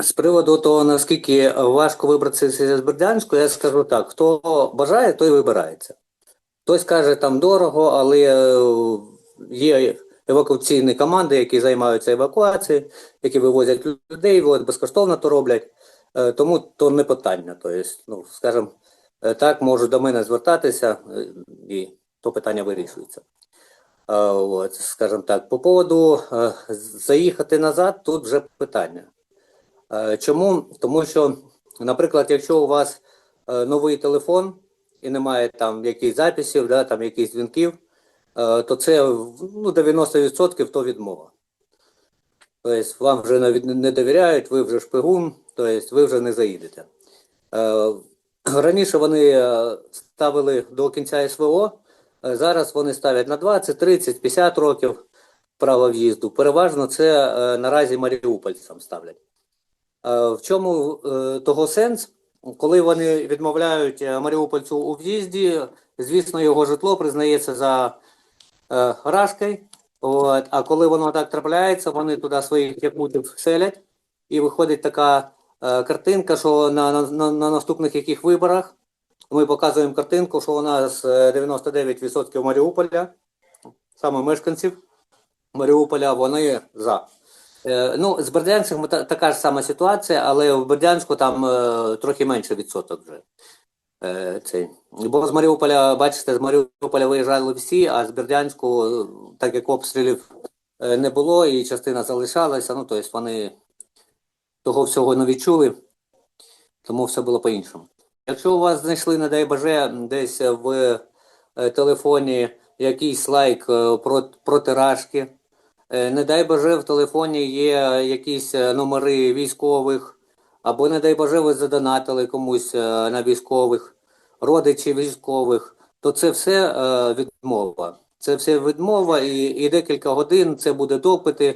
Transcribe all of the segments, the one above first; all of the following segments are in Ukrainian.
З приводу того, наскільки важко вибратися з Бердянську, я скажу так: хто бажає, той вибирається. Хтось каже, там дорого, але е, є евакуаційні команди, які займаються евакуацією, які вивозять людей, от, безкоштовно то роблять. Е, Тому то не питання. Тобто, ну, скажімо, е, так, можуть до мене звертатися, і то питання вирішується. От, скажімо так, по поводу заїхати назад, тут вже питання. Е, Чому? Тому що, наприклад, якщо у вас е, новий телефон і немає там якихось записів, да, там якихось дзвінків, е, то це ну, 90% то відмова. Тобто вам вже не- довіряють, ви вже шпигун, тобто ви вже не заїдете. Раніше вони ставили до кінця СВО, зараз вони ставлять на 20, 30, 50 років право в'їзду. Переважно це наразі маріупольцям ставлять. Е, В чому е, того сенс? Коли вони відмовляють е, маріупольцю у в'їзді, звісно, його житло признається за рашкою. От, а коли воно так трапляється, вони туди своїх якутів селять, і виходить така е, картинка, що на, на, на, на наступних яких виборах ми показуємо картинку, що у нас е, 99% Маріуполя, саме мешканців Маріуполя, вони за. Е, Ну, з Бердянськом та- така ж сама ситуація, але в Бердянську там е, трохи менше відсоток вже. Е, цей. Бо з Маріуполя, бачите, з Маріуполя виїжджали всі, а з Бердянську, так як обстрілів не було, і частина залишалася, ну, тобто вони того всього не відчули, тому все було по-іншому. Якщо у вас знайшли, не дай Боже, десь в телефоні якийсь лайк про, проти рашки, Е, Не дай Боже, в телефоні є якісь е, номери військових, або, не дай Боже, ви задонатили комусь е, на військових, родичів військових, то це все е, відмова. Це все відмова, і, і декілька годин це буде допити.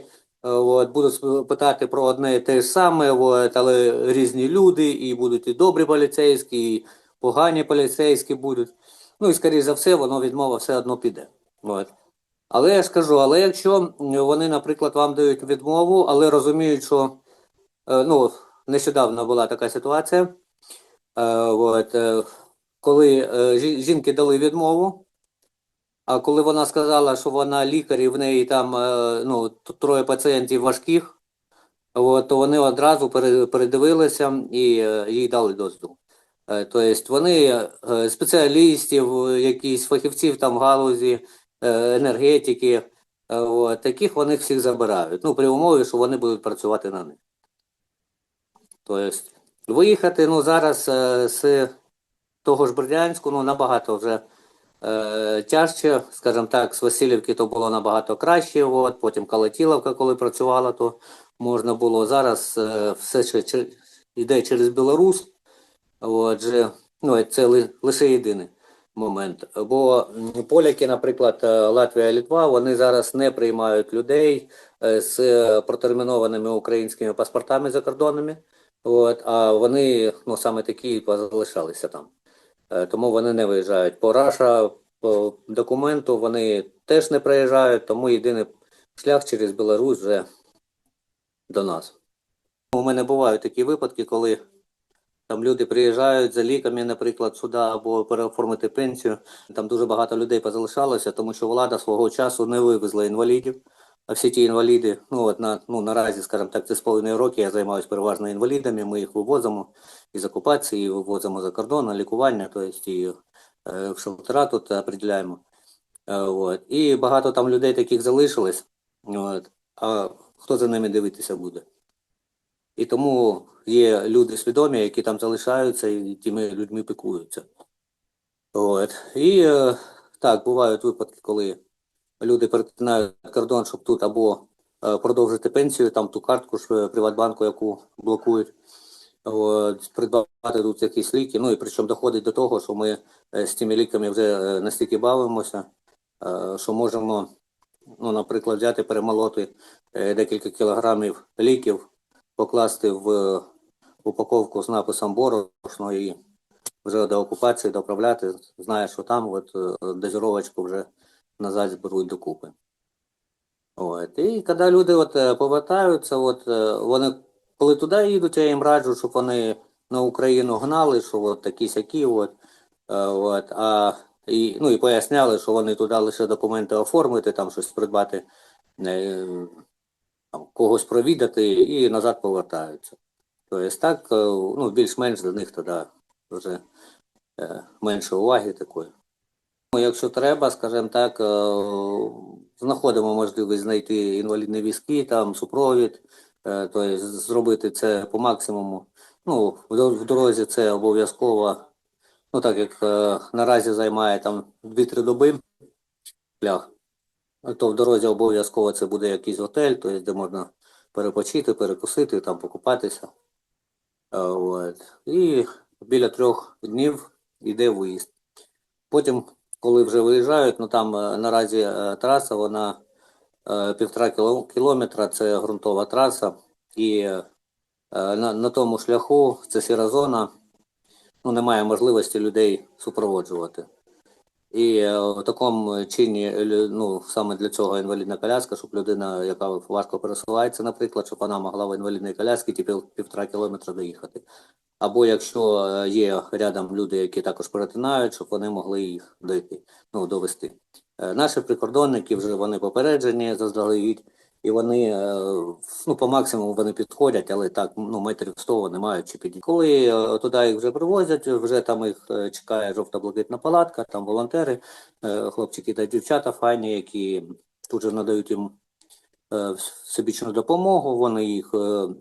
е, От, будуть питати про одне і те ж саме, от, але різні люди, і будуть і добрі поліцейські, і погані поліцейські будуть. Ну і скоріш за все, воно відмова все одно піде. От. Але я ж кажу, але якщо вони, наприклад, вам дають відмову, але розуміють, що е, ну, нещодавно була така ситуація, е, от, е, коли жінки дали відмову, а коли вона сказала, що вона лікар і в неї там ну, троє пацієнтів важких, от, то вони одразу передивилися і їй дали дозвіл. Тобто вони спеціалістів, якісь фахівців там в галузі енергетики, е, от, таких вони всіх забирають. Ну, при умові, що вони будуть працювати на них. Тобто, виїхати ну, зараз е, з того ж Бердянську ну, набагато вже е, тяжче, скажімо так, з Васильівки то було набагато краще, от, потім Калатіловка, коли працювала, то можна було. Зараз е, все ще чер- йде через Білорусь, Отже, ну, це ли- лише єдиний момент. Бо поляки, наприклад, е, Латвія, Літва, вони зараз не приймають людей е, з протермінованими українськими паспортами закордонними. От, а вони ну, саме такі залишалися там. Е, Тому вони не виїжджають. По Раша, по документу вони теж не приїжджають, тому єдиний шлях через Білорусь вже до нас. У мене бувають такі випадки, коли там люди приїжджають за ліками, наприклад, сюди або переоформити пенсію. Там дуже багато людей позалишалося, тому що влада свого часу не вивезла інвалідів. А всі ті інваліди, ну от на ну наразі, скажімо так, це з половиною роки я займаюся переважно інвалідами. Ми їх вивозимо із окупації, вивозимо за кордон на лікування, тобто і е, в шелтера тут определяємо. Е, от. І багато там людей таких залишилось. От. А хто за ними дивитися буде? І тому є люди свідомі, які там залишаються і тими людьми піклуються. От. І е, так, бувають випадки, коли люди перетинають кордон, щоб тут або е, продовжити пенсію, там ту картку ж е, Приватбанку, яку блокують, от, придбати тут якісь ліки. Ну і причому доходить до того, що ми з цими ліками вже настільки бавимося, що можемо, ну, наприклад, взяти, перемолоти декілька кілограмів ліків, покласти в е, упаковку з написом борошно і вже до окупації доправляти, знає, що там от е, дозировочку вже назад зберуть докупи. От. І коли люди от, е, повертаються, от, вони коли туди їдуть, я їм раджу, щоб вони на Україну гнали, що от такі сякі, от, от, а, і, ну, і поясняли, що вони туди лише документи оформити, там щось придбати, когось провідати і назад повертаються. Тобто так, е, ну, більш-менш до них тоді вже е, менше уваги такої. Ну, Якщо треба, скажімо так, е, знаходимо можливість знайти інвалідні візки, там супровід, тобто зробити це по максимуму. Ну, в дорозі це обов'язково, ну так як наразі займає там 2-3 доби шлях, то в дорозі обов'язково це буде якийсь готель, тобто де можна перепочити, перекусити, там покупатися. От. І біля трьох днів йде виїзд. Потім, коли вже виїжджають, ну там е, наразі е, траса, вона е, півтора кілометра, це ґрунтова траса. І на, на тому шляху, це сіра зона, ну, немає можливості людей супроводжувати. І е, в такому чині, е, ну, саме для цього інвалідна коляска, щоб людина, яка важко пересувається, наприклад, щоб вона могла в інвалідній коляскі ті пів- півтора кілометра доїхати. Або якщо е, є рядом люди, які також перетинають, щоб вони могли їх дойти, ну, довести. Наші прикордонники вже вони попереджені заздалегідь, і вони е, ну, по максимуму вони підходять, але так ну, метрів 100 вони мають чи підійти. Коли е, туди їх вже привозять, вже там їх е, чекає жовта-блакитна палатка, там волонтери, хлопчики та дівчата файні, які тут же надають їм всебічну допомогу, вони їх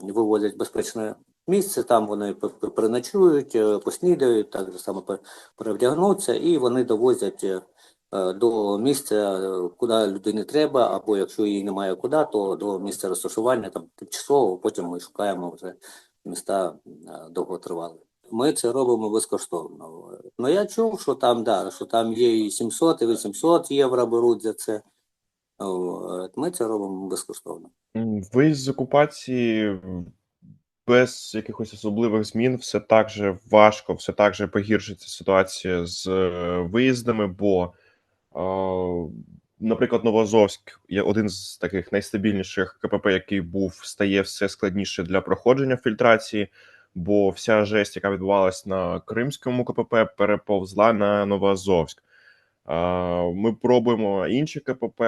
вивозять в безпечне місце, там вони переночують, поснідають, так же само пе- перевдягнуться, і вони довозять до місця, е, куди людині треба, або якщо їй немає куди, то до місця розташування там тимчасово, потім ми шукаємо вже міста е, довготривалі. Ми це робимо безкоштовно. Ну я чув, що там, да, що там є і 700, і 800 євро беруть за це. Ми це робимо безкоштовно. Виїзд з окупації без якихось особливих змін все так же важко, все так же погіршиться ситуація з е, виїздами, бо, е, наприклад, Новоазовськ є один з таких найстабільніших КПП, який був, стає все складніше для проходження фільтрації, бо вся жесть, яка відбувалась на Кримському КПП, переповзла на Новоазовськ. Е, Ми пробуємо інші КПП.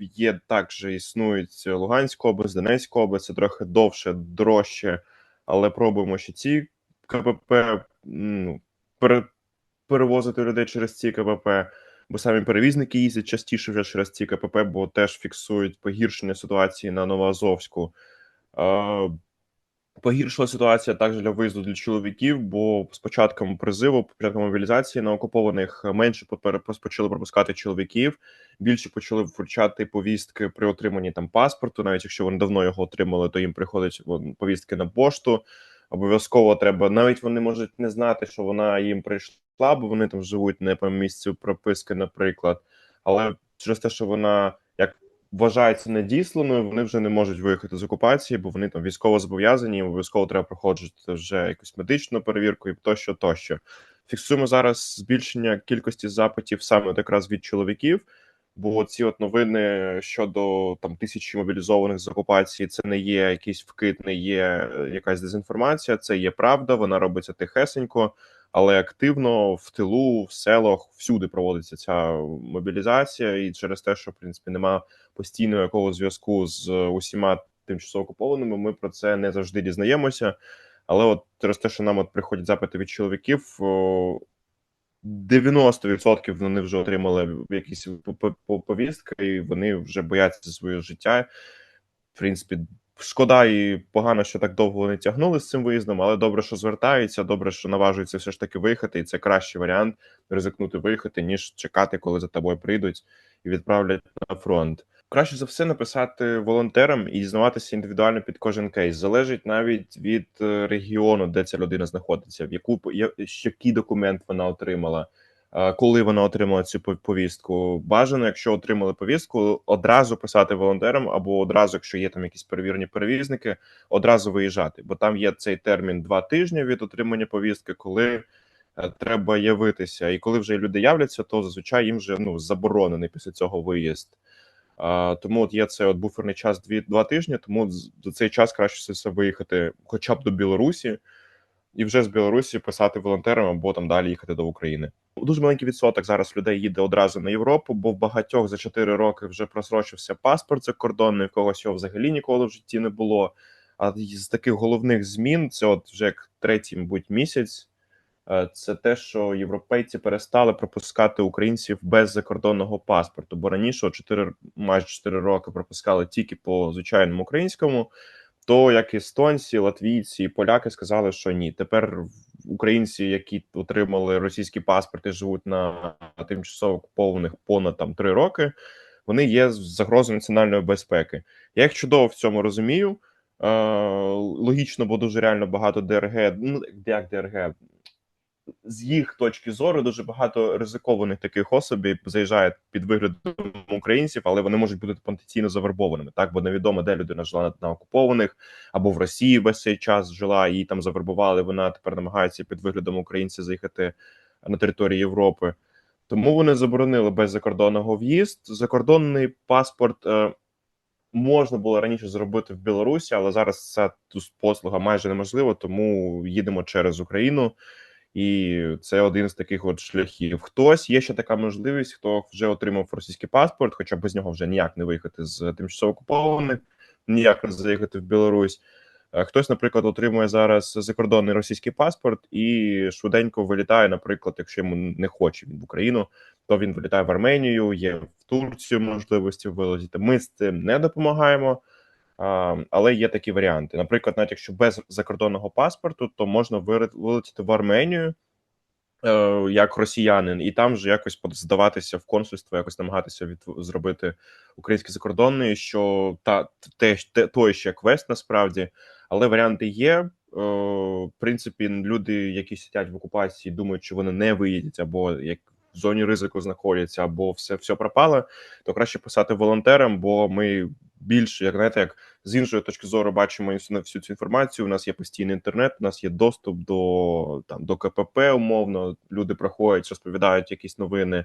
Є також існують Луганська область, Донецька область, це трохи довше, дорожче, але пробуємо ще ці КПП ну, пере, перевозити людей через ці КПП, бо самі перевізники їздять частіше вже через ці КПП, бо теж фіксують погіршення ситуації на Новоазовську. Погіршила ситуація також для виїзду для чоловіків, бо з початком призиву, початком мобілізації на окупованих менше почали пропускати чоловіків, більше почали вручати повістки при отриманні там паспорту. Навіть якщо вони давно його отримали, то їм приходять повістки на пошту. Обов'язково треба, навіть вони можуть не знати, що вона їм прийшла, бо вони там живуть не по місцю прописки, наприклад. Але через те, що вона як вважається недісланою, вони вже не можуть виїхати з окупації, бо вони там військово зобов'язані, обов'язково треба проходити вже якусь медичну перевірку і тощо, тощо. Фіксуємо зараз збільшення кількості запитів саме якраз від чоловіків. Бо ці от новини щодо там тисячі мобілізованих з окупації, це не є якийсь вкид, не є е, якась дезінформація. Це є правда. Вона робиться тихесенько, але активно в тилу, в селах, всюди проводиться ця мобілізація, і через те, що в принципі нема постійного якого зв'язку з усіма тимчасово окупованими, ми про це не завжди дізнаємося. Але от через те, що нам от приходять запити від чоловіків, 90% вони вже отримали якісь по- по- по- повістки, і вони вже бояться за своє життя. В принципі, шкода і погано, що так довго вони тягнули з цим виїздом, але добре, що звертаються, добре, що наважуються все ж таки виїхати, і це кращий варіант ризикнути виїхати, ніж чекати, коли за тобою прийдуть і відправлять на фронт. Краще за все написати волонтерам і дізнаватися індивідуально під кожен кейс. Залежить навіть від е, регіону, де ця людина знаходиться, в яку який документ вона отримала, е, коли вона отримала цю пов- повістку. Бажано, якщо отримали повістку, одразу писати волонтерам, або одразу, якщо є там якісь перевірені перевізники, одразу виїжджати, бо там є цей термін два тижні від отримання повістки, коли е, треба явитися. І коли вже люди являться, то зазвичай їм вже ну заборонений після цього виїзд. Тому от є цей от буферний час дві два тижні. Тому за цей час краще все виїхати, хоча б до Білорусі, і вже з Білорусі писати волонтерам або там далі їхати до України. Дуже маленький відсоток зараз людей їде одразу на Європу, бо в багатьох за 4 роки вже просрочився паспорт закордонний, в когось його взагалі ніколи в житті не було. А з таких головних змін це от вже як третій, мабуть, місяць. Е, Це те, що європейці перестали пропускати українців без закордонного паспорту. Бо раніше, от 4, майже 4 роки, пропускали тільки по звичайному українському. То як естонці, латвійці і поляки сказали, що ні. Тепер українці, які отримали російські паспорти, живуть на тимчасово окупованих понад там 3 роки. Вони є загрозою національної безпеки. Я їх чудово в цьому розумію. Е, логічно, бо дуже реально багато ДРГ, ну як ДРГ, з їх точки зору дуже багато ризикованих таких особів заїжджають під виглядом українців, але вони можуть бути потенційно завербованими. Так, бо невідомо, де людина жила на, на окупованих або в Росії весь цей час жила, її там завербували. Вона тепер намагається під виглядом українця заїхати на територію Європи. Тому вони заборонили без закордонного в'їзд. Закордонний паспорт е, можна було раніше зробити в Білорусі, але зараз ця послуга майже неможлива, тому їдемо через Україну. І це один з таких от шляхів. Хтось є ще така можливість, хто вже отримав російський паспорт, хоча без нього вже ніяк не виїхати з тимчасово окупованих, ніяк не заїхати в Білорусь. Е, Хтось, наприклад, отримує зараз закордонний російський паспорт і швиденько вилітає, наприклад, якщо йому не хоче він в Україну, то він вилітає в Арменію, є в Турцію можливості вилетіти. Ми з цим не допомагаємо. Але є такі варіанти. Наприклад, навіть якщо без закордонного паспорту, то можна вилетіти в Арменію е, як росіянин, і там же якось здаватися в консульство, якось намагатися від зробити український закордонний, що та те, те той ще квест насправді, але варіанти є. Е, в принципі, люди, які сидять в окупації, думають, що вони не виїдуть, або як в зоні ризику знаходяться, або все, все пропало, то краще писати волонтерам, бо ми більше, як знаєте, як з іншої точки зору бачимо всю всю цю інформацію. У нас є постійний інтернет, у нас є доступ до там до КПП. Умовно люди приходять, розповідають якісь новини.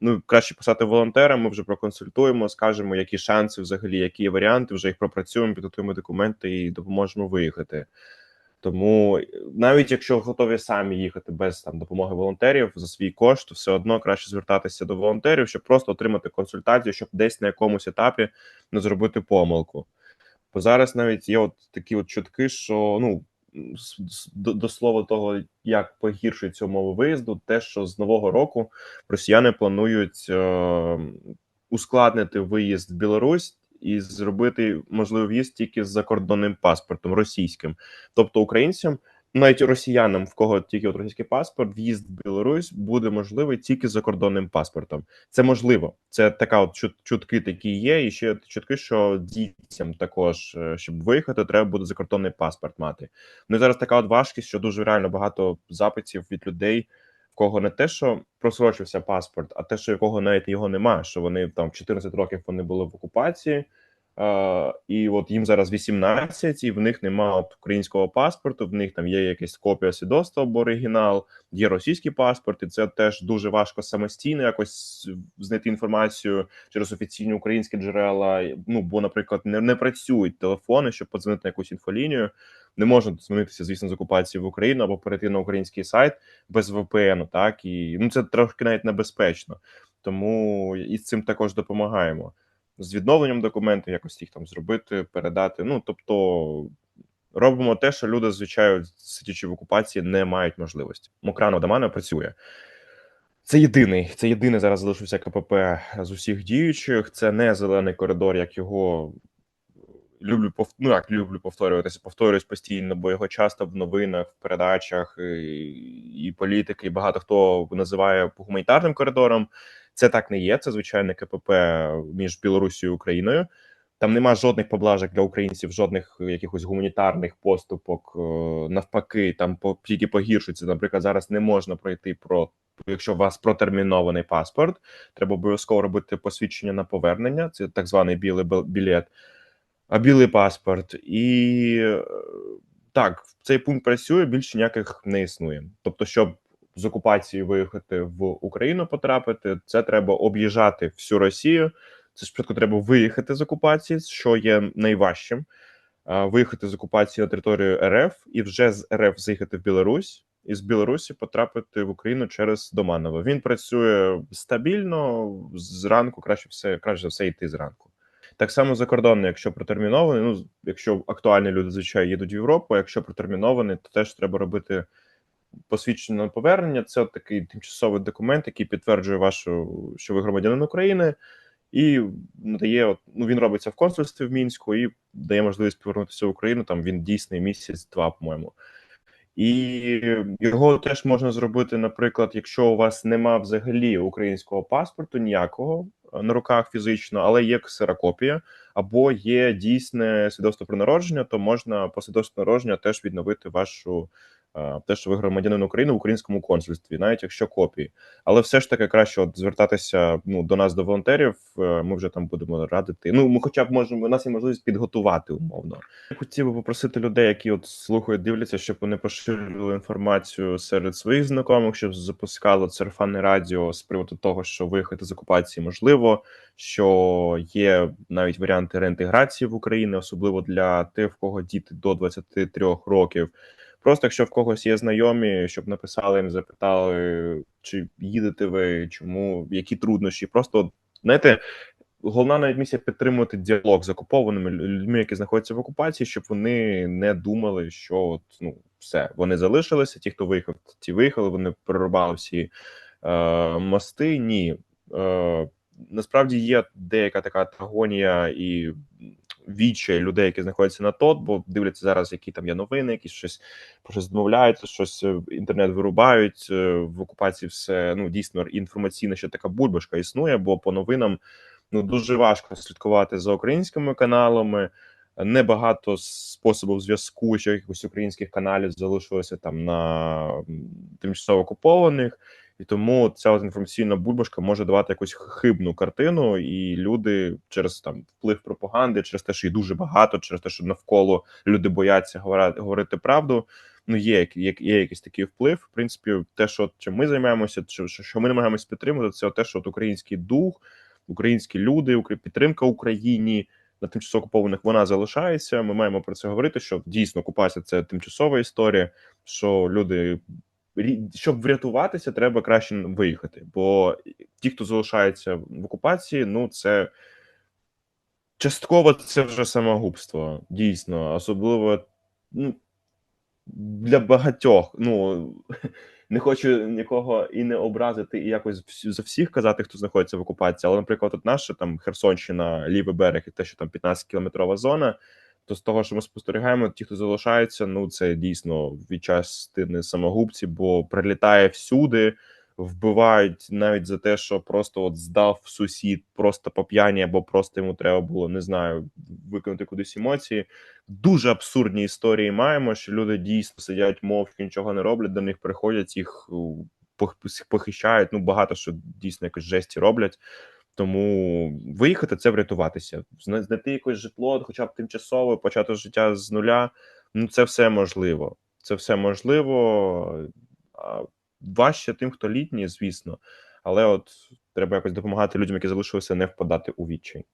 Ну краще писати волонтерам. Ми вже проконсультуємо, скажемо, які шанси взагалі, які варіанти. Вже їх пропрацюємо, підготуємо документи і допоможемо виїхати. Тому навіть якщо готові самі їхати без там допомоги волонтерів за свій кошт, то все одно краще звертатися до волонтерів, щоб просто отримати консультацію, щоб десь на якомусь етапі не зробити помилку. Бо зараз навіть є от такі от чутки, що ну до, до слова того, як погіршується умови виїзду, те, що з нового року росіяни планують е, ускладнити виїзд в Білорусь і зробити можливий в'їзд тільки з закордонним паспортом російським, тобто українцям. Навіть росіянам, в кого тільки от російський паспорт, в'їзд в Білорусь буде можливий тільки з закордонним паспортом. Це можливо. Це така от чутки такі є. І ще чутки, що дітям також, е, щоб виїхати, треба буде закордонний паспорт мати. Ну і зараз така от важкість, що дуже реально багато запитів від людей, кого не те, що просрочився паспорт, а те, що якого навіть його немає. Що вони там 14 років вони були в окупації. Uh, і от їм зараз 18, і в них немає українського паспорту. В них там є якась копія свідоцтва або оригінал, є російський паспорт, і це теж дуже важко самостійно якось знайти інформацію через офіційні українські джерела. Ну бо, наприклад, не, не працюють телефони, щоб подзвонити на якусь інфолінію. Не можна дзвонитися, звісно, з окупації в Україну або перейти на український сайт без VPN, так і ну це трошки навіть небезпечно. Тому і з цим також допомагаємо з відновленням документів, якось їх там зробити, передати. Ну тобто робимо те, що люди, звичайно, сидячи в окупації, не мають можливості. Мокрано до мене працює. Це єдиний, це єдиний зараз залишився КПП з усіх діючих. Це не зелений коридор, як його люблю ну, як люблю повторюватися, повторююсь постійно, бо його часто в новинах, в передачах і, і політики, і багато хто називає гуманітарним коридором. Це так не є. Це звичайне КПП між Білорусією і Україною. Там нема жодних поблажок для українців, жодних якихось гуманітарних поступок. Навпаки, там тільки погіршується. Наприклад, зараз не можна пройти про якщо у вас протермінований паспорт. Треба обов'язково робити посвідчення на повернення. Це так званий білий білет, білий паспорт. І так, цей пункт працює більше ніяких не існує. Тобто, щоб з окупації виїхати в Україну потрапити, це треба об'їжджати всю Росію. Це спочатку треба виїхати з окупації, що є найважчим. Виїхати з окупації на територію РФ і вже з РФ заїхати в Білорусь, і з Білорусі потрапити в Україну через Доманово. Він працює стабільно зранку, краще все краще все йти зранку. Так само закордонно, якщо протермінований, ну якщо актуальні люди звичайно їдуть в Європу, якщо протермінований, то теж треба робити посвідчення на повернення. Це такий тимчасовий документ, який підтверджує вашу, що ви громадянин України, і надає от, ну він робиться в консульстві в мінську і дає можливість повернутися в Україну. Там він дійсний місяць-два, по-моєму. І його теж можна зробити, наприклад, якщо у вас нема взагалі українського паспорту, ніякого на руках фізично, але є ксерокопія, або є дійсне свідоцтво про народження, то можна по свідоцтву народження теж відновити вашу те, що ви громадянин України в українському консульстві, навіть якщо копії. Але все ж таки краще от звертатися ну до нас, до волонтерів. е, Ми вже там будемо радити. Ну ми, хоча б можемо, у нас є можливість підготувати умовно. Я хотів би попросити людей, які от слухають, дивляться, щоб вони поширювали інформацію серед своїх знайомих, щоб запускали церфане радіо з приводу того, що виїхати з окупації можливо, що є навіть варіанти реінтеграції в Україну, особливо для тих, в кого діти до 23 років. Просто якщо в когось є знайомі, щоб написали їм, запитали, чи їдете ви, чому, які труднощі. Просто знаєте, головна навіть місія підтримувати діалог з окупованими людьми, які знаходяться в окупації, щоб вони не думали, що от, ну все, вони залишилися. Ті, хто виїхав, ті виїхали, вони перерубали всі е, мости. Ні. Е, Насправді є деяка така агонія і відчай людей, які знаходяться на ТОТ, бо дивляться зараз, які там є новини, якісь щось про щось домовляються, щось е, інтернет вирубають е, в окупації. Все ну дійсно інформаційна ще така бульбашка існує, бо по новинам ну дуже важко слідкувати за українськими каналами. Небагато способів зв'язку, що якихось українських каналів залишилося там на тимчасово окупованих, і тому ця от інформаційна бульбашка може давати якусь хибну картину, і люди через там вплив пропаганди, через те, що їх дуже багато, через те, що навколо люди бояться говорити, правду. Ну, є, є, є якийсь такий вплив. В принципі, те, що чим ми займаємося, що, що ми намагаємося підтримувати, це те, що от український дух, українські люди, підтримка Україні на тимчасово окупованих вона залишається. Ми маємо про це говорити. Що дійсно окупація це тимчасова історія. Що люди щоб врятуватися, треба краще виїхати. Бо ті, хто залишається в окупації, ну це частково це вже самогубство. Дійсно, особливо ну, для багатьох. Ну не хочу нікого і не образити, і якось за всіх казати, хто знаходиться в окупації. Але, наприклад, от наша там Херсонщина, лівий берег, і те, що там 15 кілометрова зона. То з того, що ми спостерігаємо, ті, хто залишаються, ну це дійсно від частини самогубці, бо прилітає всюди, вбивають навіть за те, що просто от здав сусід, просто по п'яні, або просто йому треба було не знаю, виконати кудись емоції. Дуже абсурдні історії маємо, що люди дійсно сидять мовчки, нічого не роблять. До них приходять, їх похищають. Ну багато що дійсно якось жесті роблять. Тому виїхати це врятуватися, знайти якесь житло, хоча б тимчасово, почати життя з нуля. Ну це все можливо. Це все можливо. Важче тим, хто літній, звісно. Але от треба якось допомагати людям, які залишилися, не впадати у відчай.